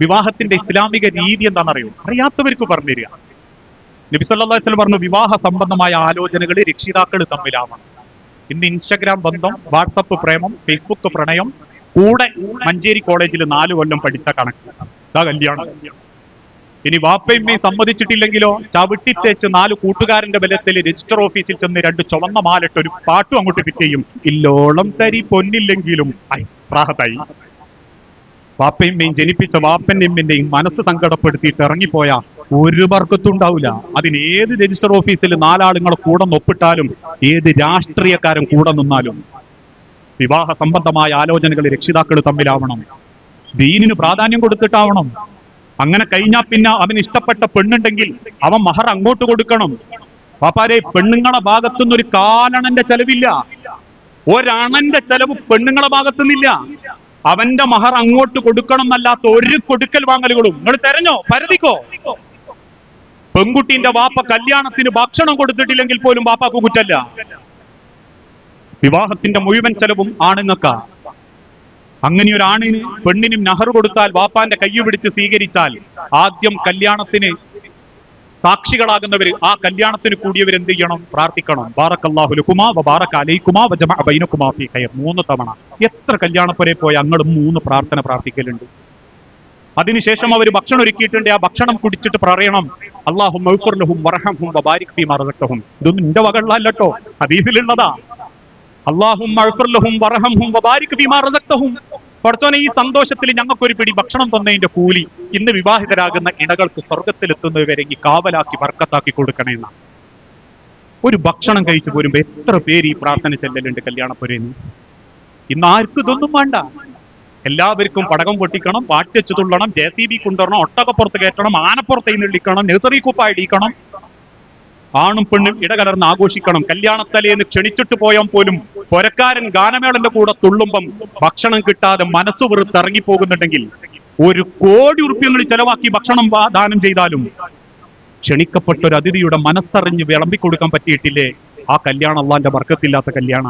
വിവാഹത്തിന്റെ ഇസ്ലാമിക രീതി എന്താണെന്നറിയോ? അറിയാത്തവർക്ക് പറഞ്ഞു തരിക വസല്ലം പറഞ്ഞു വിവാഹ സംബന്ധമായ ആലോചനകൾ രക്ഷിതാക്കൾ തമ്മിലാവണം. ഇന്ന് ഇൻസ്റ്റഗ്രാം ബന്ധം വാട്സപ്പ് പ്രേമം ഫേസ്ബുക്ക് പ്രണയം കൂടെ മഞ്ചേരി കോളേജിൽ നാല് കൊല്ലം പഠിച്ച കണക്ക്. ഇതാ കല്യാണം. ഇനി വാപ്പയമ്മയും സമ്മതിച്ചിട്ടില്ലെങ്കിലോ? ചവിട്ടിത്തേച്ച് നാല് കൂട്ടുകാരന്റെ ബലത്തിൽ രജിസ്റ്റർ ഓഫീസിൽ ചെന്ന് രണ്ട് ചുവന്ന മാലിട്ട് ഒരു പാട്ടും അങ്ങോട്ട് ഫിറ്റ് ചെയ്യും. ഇല്ലോളം തരി പൊന്നില്ലെങ്കിലും. പ്രാഹത്തായി. വാപ്പയമ്മയും ജനിപ്പിച്ച വാപ്പനമ്മന്റെയും മനസ്സ് സങ്കടപ്പെടുത്തിയിട്ട് ഇറങ്ങിപ്പോയ ഒരു വർക്കത്തും ഉണ്ടാവില്ല അതിന് ഏത് രജിസ്റ്റർ ഓഫീസിൽ നാലാളുങ്ങളെ കൂടെ ഒപ്പിട്ടാലും ഏത് രാഷ്ട്രീയക്കാരൻ കൂടെ നിന്നാലും വിവാഹ സംബന്ധമായ ആലോചനകൾ രക്ഷിതാക്കൾ തമ്മിലാവണം. ദീനിന് പ്രാധാന്യം കൊടുത്തിട്ടാവണം. അങ്ങനെ കഴിഞ്ഞാൽ പിന്നെ അവന് ഇഷ്ടപ്പെട്ട പെണ്ണുണ്ടെങ്കിൽ അവൻ മഹർ അങ്ങോട്ട് കൊടുക്കണം. പാപ്പാരെ പെണ്ണുങ്ങളെ ഭാഗത്തുനിന്ന് ഒരു കാലണന്റെ ചെലവില്ല. ഒരണന്റെ ചെലവ് പെണ്ണുങ്ങളെ ഭാഗത്തുനിന്നില്ല. അവന്റെ മഹർ അങ്ങോട്ട് കൊടുക്കണം എന്നല്ലാത്ത ഒരു കൊടുക്കൽ വാങ്ങലുകളും. നിങ്ങൾ തെരഞ്ഞോ? പരതിക്കോ പെൺകുട്ടിന്റെ വാപ്പ കല്യാണത്തിന് ഭക്ഷണം കൊടുത്തിട്ടില്ലെങ്കിൽ പോലും വാപ്പാക്ക് കുറ്റല്ല. വിവാഹത്തിന്റെ മുഴുവൻ ചെലവും ആണുങ്ങൾക്കാ. അങ്ങനെ ഒരു ആണിന് പെണ്ണിനും നഹർ കൊടുത്താൽ വാപ്പാന്റെ കൈ പിടിച്ച് സ്വീകരിച്ചാൽ ആദ്യം കല്യാണത്തിന് സാക്ഷികളാകുന്നവര് ആ കല്യാണത്തിന് കൂടിയവർ എന്ത് ചെയ്യണം? പ്രാർത്ഥിക്കണം. ഖൈർ. മൂന്ന് തവണ. എത്ര കല്യാണപ്പുരയിൽ പോയി അങ്ങോട്ട് മൂന്ന് പ്രാർത്ഥന പ്രാർത്ഥിക്കലുണ്ട്. അതിനുശേഷം അവർ ഭക്ഷണം ഒരുക്കിയിട്ടുണ്ട്. ആ ഭക്ഷണം കുടിച്ചിട്ട് പറയണം അള്ളാഹു മൗഫുർലഹും വബാരിക് ഇതൊന്നും നിന്റെ വകള്ളല്ലോ ഹദീസിലുള്ളതാ. അള്ളാഹും മഴഫുർലഹും വറഹംഹും വബാരിക് പഠിച്ചോനെ ഈ സന്തോഷത്തിൽ ഞങ്ങൾക്കൊരു പിടി ഭക്ഷണം തന്നതിന്റെ കൂലി ഇന്ന് വിവാഹിതരാകുന്ന ഇണകൾക്ക് സ്വർഗത്തിലെത്തുന്നവരെ ഈ കാവലാക്കി വർക്കത്താക്കി കൊടുക്കണമെന്ന ഒരു ഭക്ഷണം കഴിച്ചു പോരുമ്പോ എത്ര പേര് ഈ പ്രാർത്ഥന ചെല്ലലുണ്ട് കല്യാണപ്പുരയിൽ ഇന്ന് ആർക്കും ഇതൊന്നും വേണ്ട. എല്ലാവർക്കും പടകം പൊട്ടിക്കണം പാട്ടിച്ചു തുള്ളണം ജെ സി ബി കൊണ്ടുവരണം ഒട്ടകപ്പുറത്ത് കയറ്റണം ആനപ്പുറത്ത് നിള്ളിക്കണം നെസറി കുപ്പ ഇടിക്കണം. ആണും പെണ്ണും ഇടകലർന്ന് ആഘോഷിക്കണം. കല്യാണത്തലേന്ന് ക്ഷണിച്ചിട്ട് പോയാൽ പോലും പൊരക്കാരൻ ഗാനമേളന്റെ കൂടെ തുള്ളുമ്പം ഭക്ഷണം കിട്ടാതെ മനസ്സ് വെറുത്ത് ഇറങ്ങിപ്പോകുന്നുണ്ടെങ്കിൽ ഒരു കോടി ഉറുപ്പ്യങ്ങൾ ചെലവാക്കി ഭക്ഷണം ദാനം ചെയ്താലും ക്ഷണിക്കപ്പെട്ട ഒരു അതിഥിയുടെ മനസ്സറിഞ്ഞ് വിളമ്പിക്കൊടുക്കാൻ പറ്റിയിട്ടില്ലേ? ആ കല്യാണം അള്ളാന്റെ വർക്കത്തില്ലാത്ത കല്യാണ.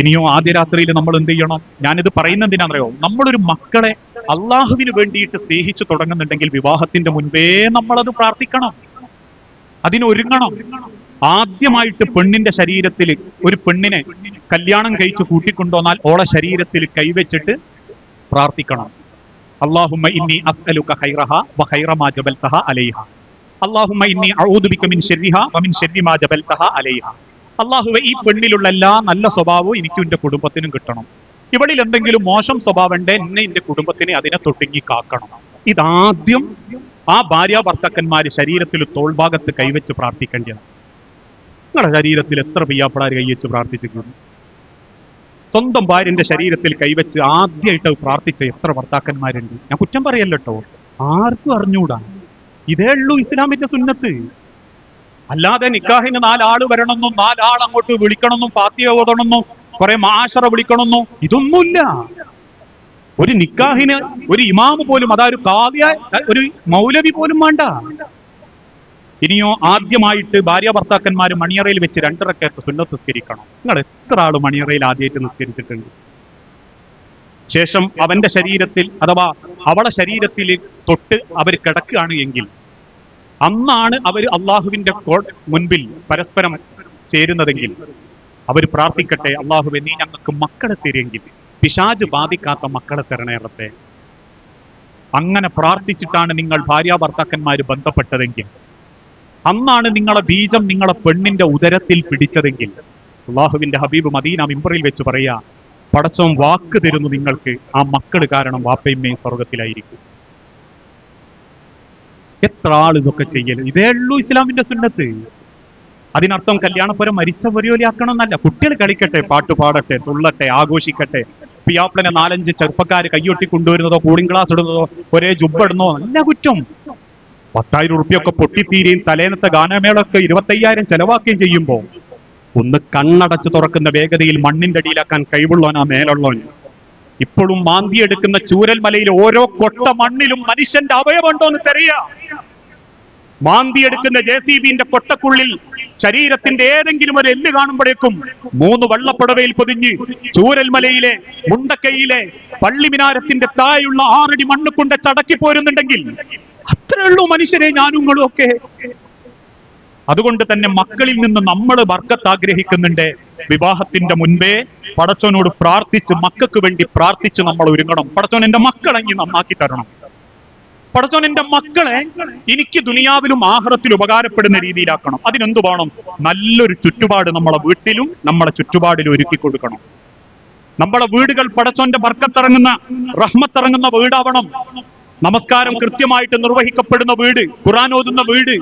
ഇനിയോ ആദ്യ രാത്രിയിൽ നമ്മൾ എന്ത് ചെയ്യണം? ഞാനിത് പറയുന്നത് എന്തിനാണെന്നറിയോ നമ്മളൊരു മക്കളെ അള്ളാഹുവിന് വേണ്ടിയിട്ട് സ്നേഹിച്ചു തുടങ്ങുന്നുണ്ടെങ്കിൽ വിവാഹത്തിന്റെ മുൻപേ നമ്മളത് പ്രാർത്ഥിക്കണം. അതിനൊരുങ്ങണം. ആദ്യമായിട്ട് പെണ്ണിന്റെ ശരീരത്തിൽ ഒരു പെണ്ണിനെ കല്യാണം കഴിച്ച് കൂട്ടിക്കൊണ്ടുവന്നാൽ ഓളെ ശരീരത്തിൽ കൈവച്ചിട്ട് പ്രാർത്ഥിക്കണം. അള്ളാഹുമ്മ ഇന്നി ഖൈറഹ വ ഖൈറ മാ ജബൽതഹ ഇന്നി അഊദു ബിക മിൻ വ മിൻ ശർരി മാ ജബൽതഹ അള്ളാഹുവെ ഈ പെണ്ണിലുള്ള എല്ലാ നല്ല സ്വഭാവവും എനിക്കും എന്റെ കുടുംബത്തിനും കിട്ടണം. ഇവളിൽ എന്തെങ്കിലും മോശം സ്വഭാവം ഉണ്ടെ എന്നെ എന്റെ കുടുംബത്തിനെ അതിനെ തൊട്ടുങ്ങി കാക്കണം. ഇതാദ്യം ആ ഭാര്യ ഭർത്താക്കന്മാര് ശരീരത്തിൽ തോൾഭാഗത്ത് കൈവച്ച് പ്രാർത്ഥിക്കേണ്ടതാണ്. നിങ്ങളുടെ ശരീരത്തിൽ എത്ര പിയ്യാപ്പിളാർ കൈവച്ച് പ്രാർത്ഥിച്ചിട്ടുണ്ട്? സ്വന്തം ഭാര്യന്റെ ശരീരത്തിൽ കൈവച്ച് ആദ്യമായിട്ട് പ്രാർത്ഥിച്ച എത്ര ഭർത്താക്കന്മാരുണ്ട്? ഞാൻ കുറ്റം പറയല്ലോ കേട്ടോ ആർക്കും അറിഞ്ഞൂടാ. ഇതേ ഉള്ളൂ ഇസ്ലാമിന്റെ സുന്നത്ത്. അല്ലാതെ നിക്കാഹിന് നാലാൾ വരണമെന്നും നാലാൾ അങ്ങോട്ട് വിളിക്കണമെന്നും പാത്തിയ ഓതണമെന്നും കുറെ മാഷറ വിളിക്കണമെന്നും ഇതൊന്നുമില്ല. ഒരു നിക്കാഹിന് ഒരു ഇമാമ് പോലും ഒരു കാവ്യ ഒരു മൗലവി പോലും വേണ്ട. ഇനിയോ ആദ്യമായിട്ട് ഭാര്യ ഭർത്താക്കന്മാർ മണിയറയിൽ വെച്ച് രണ്ടരക്കത്ത് സുന്നത്ത് നിസ്കരിക്കണം. നിങ്ങൾ എത്ര ആൾ മണിയറയിൽ ആദ്യമായിട്ട് നിസ്കരിച്ചിട്ടുണ്ട്? ശേഷം അവന്റെ ശരീരത്തിൽ അഥവാ അവളെ ശരീരത്തിൽ തൊട്ട് അവർ കിടക്കുകയാണ് എങ്കിൽ അന്നാണ് അവർ അള്ളാഹുവിന്റെ മുൻപിൽ പരസ്പരം ചേരുന്നതെങ്കിൽ അവർ പ്രാർത്ഥിക്കട്ടെ അള്ളാഹുവെ നീ ഞങ്ങൾക്ക് മക്കളെ തരുമെങ്കിൽ. പിശാജ് ബാധിക്കാത്ത മക്കളെ തരണേറത്തെ അങ്ങനെ പ്രാർത്ഥിച്ചിട്ടാണ് നിങ്ങൾ ഭാര്യ ഭർത്താക്കന്മാര് ബന്ധപ്പെട്ടതെങ്കിൽ. അന്നാണ് നിങ്ങളെ ബീജം നിങ്ങളെ പെണ്ണിന്റെ ഉദരത്തിൽ പിടിച്ചതെങ്കിൽ. അള്ളാഹുവിന്റെ ഹബീബ് മദീന മിമ്പറിൽ വെച്ച് പറയാ പടച്ചോൻ വാക്ക് തരുന്നു നിങ്ങൾക്ക് ആ മക്കൾ കാരണം വാപ്പയമ്മയും സ്വർഗത്തിലായിരിക്കും. എത്ര ആൾ ഇതൊക്കെ ചെയ്യൽ ഇതേ ഉള്ളൂ ഇസ്ലാമിന്റെ സുന്നത്ത്. അതിനർത്ഥം കല്യാണപ്പുരം മരിച്ച പൊരിയോലിയാക്കണം എന്നല്ല കുട്ടികൾ കളിക്കട്ടെ പാട്ട് പാടട്ടെ തുള്ളട്ടെ ആഘോഷിക്കട്ടെ പിയാപ്പിളനെ നാലഞ്ച് ചെറുപ്പക്കാർ കൈയൊട്ടി കൊണ്ടുവരുന്നതോ കൂളിംഗ് ഗ്ലാസ് ഇടുന്നതോ ഒരേ ജുബ്ബിടുന്നതോ നല്ല കുറ്റം. പത്തായിരം ഉറുപ്പ്യൊക്കെ പൊട്ടിത്തീരുകയും തലേന്നത്തെ ഗാനമേളൊക്കെ ഇരുപത്തയ്യായിരം ചെലവാക്കുകയും ചെയ്യുമ്പോൾ ഒന്ന് കണ്ണടച്ച് തുറക്കുന്ന വേഗതയിൽ മണ്ണിന്റെ അടിയിലാക്കാൻ കഴിവുള്ളവൻ ആ മേലുള്ളവൻ. ഇപ്പോഴും മാന്തിയെടുക്കുന്ന ചൂരൽ മലയിൽ ഓരോ കൊട്ട മണ്ണിലും മനുഷ്യന്റെ അവയവുണ്ടോ എന്ന് തെറിയാ. മാന്തിയെടുക്കുന്ന ജെ സി ബിന്റെ കൊട്ടക്കുള്ളിൽ ശരീരത്തിന്റെ ഏതെങ്കിലും ഒരു എല്ല് കാണുമ്പോഴേക്കും മൂന്ന് വള്ളപ്പുടവയിൽ പൊതിഞ്ഞ് ചൂരൽമലയിലെ മുണ്ടക്കൈയിലെ പള്ളിമിനാരത്തിന്റെ തായുള്ള ആറടി മണ്ണ് കൊണ്ട് ചടക്കി പോരുന്നുണ്ടെങ്കിൽ അത്രേ ഉള്ളൂ മനുഷ്യരെ ഞാനുങ്ങളും ഒക്കെ. അതുകൊണ്ട് തന്നെ മക്കളിൽ നിന്ന് നമ്മൾ ബർക്കത്ത് ആഗ്രഹിക്കുന്നുണ്ട്. വിവാഹത്തിന്റെ മുൻപേ പടച്ചോനോട് പ്രാർത്ഥിച്ച് മക്കൾക്ക് വേണ്ടി പ്രാർത്ഥിച്ച് നമ്മൾ ഒരുങ്ങണം. പടച്ചോൻ എന്റെ മക്കളെ ഇനി നന്നാക്കി തരണം. പടച്ചോൻ എന്റെ മക്കളെ എനിക്ക് ദുനിയാവിലും ആഹ്റത്തിൽ ഉപകാരപ്പെടുന്ന രീതിയിലാക്കണം. അതിനെന്തു വേണം? നല്ലൊരു ചുറ്റുപാട് നമ്മളെ വീട്ടിലും നമ്മളെ ചുറ്റുപാടിലും ഒരുക്കി കൊടുക്കണം. നമ്മളെ വീടുകൾ പടച്ചോന്റെ ബർക്കത്തിറങ്ങുന്ന റഹ്മത്തിറങ്ങുന്ന വീടാവണം. നമസ്കാരം കൃത്യമായിട്ട് നിർവഹിക്കപ്പെടുന്ന വീട് ഖുറാൻ ഓതുന്ന വീട്.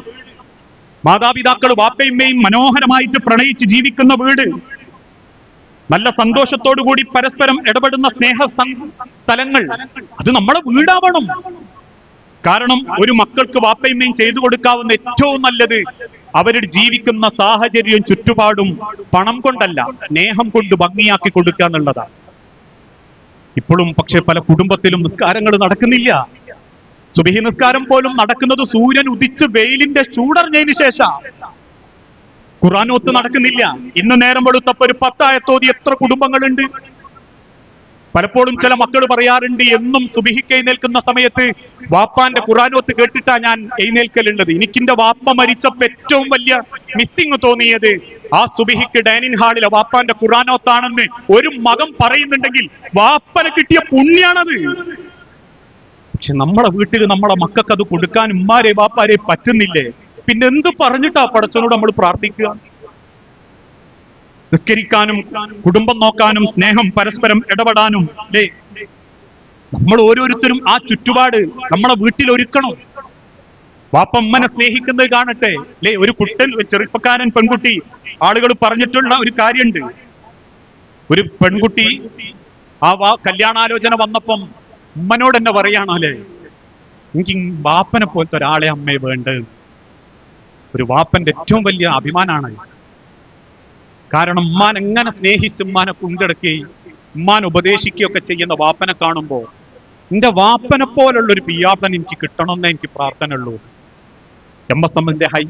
മാതാപിതാക്കൾ വാപ്പയമ്മയും മനോഹരമായിട്ട് പ്രണയിച്ച് ജീവിക്കുന്ന വീട്. നല്ല സന്തോഷത്തോടു കൂടി പരസ്പരം ഇടപെടുന്ന സ്നേഹ സ്ഥലങ്ങൾ. അത് നമ്മളെ വീടാവണം. കാരണം ഒരു മക്കൾക്ക് വാപ്പയമ്മയും ചെയ്തു കൊടുക്കാവുന്ന ഏറ്റവും നല്ലത് അവർ ജീവിക്കുന്ന സാഹചര്യവും ചുറ്റുപാടും പണം കൊണ്ടല്ല സ്നേഹം കൊണ്ട് ഭംഗിയാക്കി കൊടുക്കുക എന്നുള്ളതാണ്. ഇപ്പോഴും പക്ഷെ പല കുടുംബത്തിലും നിസ്കാരങ്ങൾ നടക്കുന്നില്ല. സുബിഹി നിസ്കാരം പോലും നടക്കുന്നത് സൂര്യൻ ഉദിച്ച് വെയിലിന്റെ ചൂടറിഞ്ഞതിന് ശേഷം. ഖുറാനോത്ത് നടക്കുന്നില്ല. ഇന്ന് നേരം വെളുത്തപ്പോ ഒരു പത്തായത്തോതി എത്ര കുടുംബങ്ങളുണ്ട്? പലപ്പോഴും ചില മക്കൾ പറയാറുണ്ട് എന്നും സുബിഹിക്ക് എഴുന്നേൽക്കുന്ന സമയത്ത് വാപ്പാന്റെ ഖുറാനോത്ത് കേട്ടിട്ടാ ഞാൻ എഴുന്നേൽക്കലുള്ളത്. എനിക്കിന്റെ വാപ്പ മരിച്ചപ്പോ ഏറ്റവും വലിയ മിസ്സിങ് തോന്നിയത് ആ സുബിഹിക്ക് ഡൈനിങ് ഹാളിലെ വാപ്പാന്റെ ഖുറാനോത്താണെന്ന് ഒരു മകം പറയുന്നുണ്ടെങ്കിൽ വാപ്പനെ കിട്ടിയ പുണ്യാണത്. പക്ഷെ നമ്മളെ വീട്ടിൽ നമ്മളെ മക്കൾക്ക് അത് കൊടുക്കാൻ ഉമ്മാരെ വാപ്പാരെ പറ്റുന്നില്ലേ? പിന്നെ എന്ത് പറഞ്ഞിട്ടാ പടച്ചനോട് നമ്മൾ പ്രാർത്ഥിക്കുക? നിസ്കരിക്കാനും കുടുംബം നോക്കാനും സ്നേഹം പരസ്പരം ഇടപെടാനും അല്ലേ നമ്മൾ ഓരോരുത്തരും ആ ചുറ്റുപാട് നമ്മളെ വീട്ടിൽ ഒരുക്കണം. വാപ്പമ്മനെ സ്നേഹിക്കുന്നത് കാണട്ടെ. അല്ലേ ഒരു കുട്ടൻ ചെറുപ്പക്കാരൻ പെൺകുട്ടി ആളുകൾ പറഞ്ഞിട്ടുള്ള ഒരു കാര്യമുണ്ട്. ഒരു പെൺകുട്ടി ആ വാ കല്യാണാലോചന വന്നപ്പം ഉമ്മനോട് എന്നെ പറയാണോ അല്ലേ എനിക്ക് വാപ്പനെ പോലത്തെ ഒരാളെ അമ്മയെ വേണ്ടത്. ഒരു വാപ്പന്റെ ഏറ്റവും വലിയ അഭിമാനാണ്. കാരണം ഉമ്മാൻ എങ്ങനെ സ്നേഹിച്ച് ഉമ്മാനെ കൊണ്ടെടുക്കുകയും ഉമ്മാൻ ഉപദേശിക്കുകയൊക്കെ ചെയ്യുന്ന വാപ്പനെ കാണുമ്പോൾ എന്റെ വാപ്പനെ പോലുള്ള ഒരു പിയാപ്പൻ എനിക്ക് കിട്ടണമെന്നേ എനിക്ക് പ്രാർത്ഥന ഉള്ളൂ എം എസ് എമ്മിന്റെ ഹൈ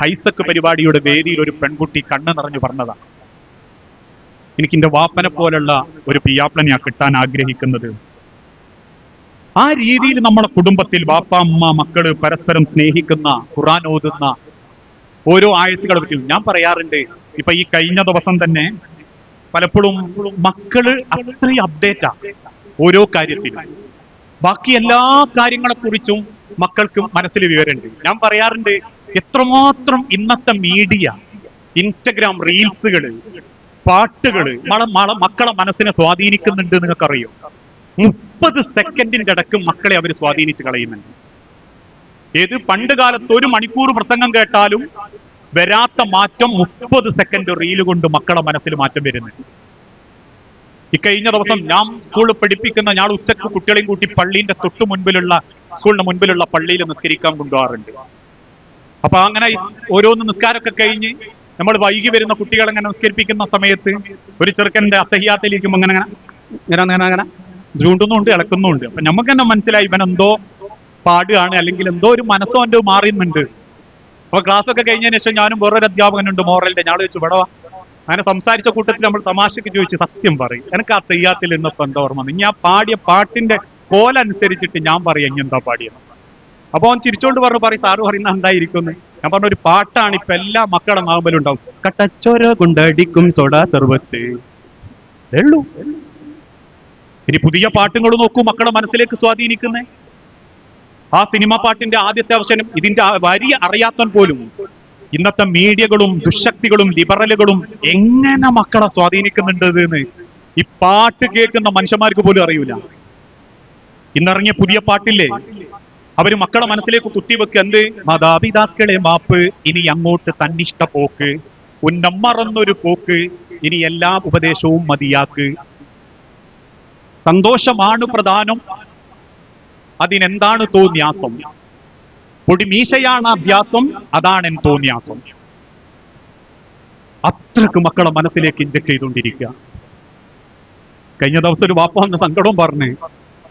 ഹൈസക്ക് പരിപാടിയുടെ വേദിയിൽ ഒരു പെൺകുട്ടി കണ്ണു നിറഞ്ഞു പറഞ്ഞതാണ് എനിക്ക് എന്റെ വാപ്പനെ പോലുള്ള ഒരു പിയാപ്പനെ കിട്ടാൻ ആഗ്രഹിക്കുന്നത്. ആ രീതിയിൽ നമ്മുടെ കുടുംബത്തിൽ വാപ്പ അമ്മ മക്കൾ പരസ്പരം സ്നേഹിക്കുന്ന ഖുറാൻ ഓതുന്ന ഓരോ ആയത്തുകളെ പറ്റി ഞാൻ പറയാറുണ്ട്. ഇപ്പൊ ഈ കഴിഞ്ഞ ദിവസം തന്നെ പലപ്പോഴും മക്കൾ അത്രയും അപ്ഡേറ്റാ ഓരോ കാര്യത്തിലും. ബാക്കി എല്ലാ കാര്യങ്ങളെ കുറിച്ചും മക്കൾക്ക് മനസ്സിൽ വിവരമുണ്ട്. ഞാൻ പറയാറുണ്ട് എത്രമാത്രം ഇന്നത്തെ മീഡിയ ഇൻസ്റ്റഗ്രാം റീൽസുകൾ പാട്ടുകൾ മള മക്കളെ മനസ്സിനെ സ്വാധീനിക്കുന്നുണ്ട് നിങ്ങൾക്കറിയോ? മുപ്പത് സെക്കൻഡിന്റെ ഇടയ്ക്ക് മക്കളെ അവർ സ്വാധീനിച്ച് കളയുന്നുണ്ട്. ഏത് പണ്ട് കാലത്ത് ഒരു മണിക്കൂർ പ്രസംഗം കേട്ടാലും വരാത്ത മാറ്റം മുപ്പത് സെക്കൻഡ് റീൽ കൊണ്ട് മക്കളെ മനസ്സിൽ മാറ്റം വരുന്നുണ്ട് ഈ കഴിഞ്ഞ ദിവസം ഞാൻ സ്കൂളിൽ പഠിപ്പിക്കുന്ന ഞാൻ ഉച്ചയ്ക്ക് കുട്ടികളെയും കൂട്ടി പള്ളീന്റെ തൊട്ടു മുൻപിലുള്ള സ്കൂളിന്റെ മുൻപിലുള്ള പള്ളിയിൽ നിസ്കരിക്കാൻ കൊണ്ടുപോകാറുണ്ട്. അപ്പൊ അങ്ങനെ ഓരോന്ന് നിസ്കാരമൊക്കെ കഴിഞ്ഞ് നമ്മൾ വൈകി വരുന്ന കുട്ടികളെ അങ്ങനെ നിസ്കരിപ്പിക്കുന്ന സമയത്ത് ഒരു ചെറുക്കന്റെ അത്തഹിയാത്തിലിരിക്കുമ്പോ അങ്ങനെ അങ്ങനെ അങ്ങനെ അങ്ങനെ ചൂണ്ടുന്നുണ്ട് ഇളക്കുന്നുണ്ട്. അപ്പൊ നമുക്ക് തന്നെ മനസ്സിലായി ഇവൻ എന്തോ പാടുകയാണ് അല്ലെങ്കിൽ എന്തോ ഒരു മനസ്സോ എന്തോ മാറിയുന്നുണ്ട്. അപ്പൊ ക്ലാസ് ഒക്കെ കഴിഞ്ഞതിന് ശേഷം ഞാനും വേറൊരു അധ്യാപകനുണ്ട് മോറലിന്റെ. ഞാൻ ചോദിച്ചു ഇവിടെ വാ അങ്ങനെ സംസാരിച്ച കൂട്ടത്തിൽ നമ്മൾ തമാശക്ക് ചോദിച്ചു സത്യം പറയും. എനിക്ക് ആ തെയ്യാത്തിൽ ഇന്നിപ്പോ എന്താ ഓർമ്മ. ഇനി ആ പാടിയ പാട്ടിന്റെ കോലനുസരിച്ചിട്ട് ഞാൻ പറയും ഇനി എന്താ പാടിയത് അപ്പൊ അവൻ ചിരിച്ചോണ്ട് പറഞ്ഞു പറയും സാറ് പറയുന്ന എന്തായിരിക്കും ഞാൻ പറഞ്ഞ ഒരു പാട്ടാണ് ഇപ്പൊ എല്ലാ മക്കളുടെ നാമ്പലും ഉണ്ടാവും. കട്ടച്ചോര കൊണ്ടടിക്കും സോഡാ സർവത്ത്. ഇനി പുതിയ പാട്ടുകൾ നോക്കൂ മക്കളെ മനസ്സിലേക്ക് സ്വാധീനിക്കുന്നേ. ആ സിനിമ പാട്ടിന്റെ ആദ്യത്തെ അവസരം ഇതിന്റെ വരി അറിയാത്തൻ പോലും ഇന്നത്തെ മീഡിയകളും ദുശക്തികളും ലിബറലുകളും എങ്ങനെ മക്കളെ സ്വാധീനിക്കുന്നുണ്ട് എന്ന് ഈ പാട്ട് കേൾക്കുന്ന മനുഷ്യന്മാർക്ക് പോലും അറിയൂല. ഇന്നിറങ്ങിയ പുതിയ പാട്ടില്ലേ? അവർ മക്കളെ മനസ്സിലേക്ക് കുത്തിവെക്ക് എന്ത്? മാതാപിതാക്കളെ മാപ്പ്. ഇനി അങ്ങോട്ട് തന്നിഷ്ട പോക്ക്. ഉന്നം മറന്നൊരു പോക്ക്. ഇനി എല്ലാ ഉപദേശവും മതിയാക്ക്. സന്തോഷമാണ് പ്രധാനം. അതിനെന്താണ് തോന്യാസം പൊടിമീശയാണ് അഭ്യാസം അതാണ് എൻ തോന്യാസം അത്രയ്ക്ക് മക്കളെ മനസ്സിലേക്ക് ഇഞ്ചക്ട് ചെയ്തുകൊണ്ടിരിക്കുക. കഴിഞ്ഞ ദിവസം ഒരു വാപ്പ വന്ന് സങ്കടവും പറഞ്ഞ്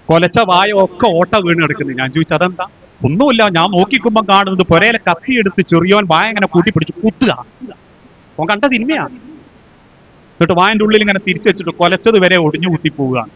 കൊലച്ച വായ ഒക്കെ ഓട്ട വീണ് കിടക്കുന്നു. ഞാൻ ചോദിച്ചു അതെന്താ? ഒന്നുമില്ല ഞാൻ നോക്കിക്കുമ്പോ കാണുന്നത് പുരയിലെ കത്തി എടുത്ത് ചെറിയോൻ വായ ഇങ്ങനെ കൂട്ടിപ്പിടിച്ച് കുത്തുക. ഓൻ കണ്ട സിനിമയാ? എന്നിട്ട് വായന്റെ ഉള്ളിൽ ഇങ്ങനെ തിരിച്ചു വെച്ചിട്ട് കൊലച്ചത് വരെ ഒടിഞ്ഞു കുത്തി പോവുകയാണ്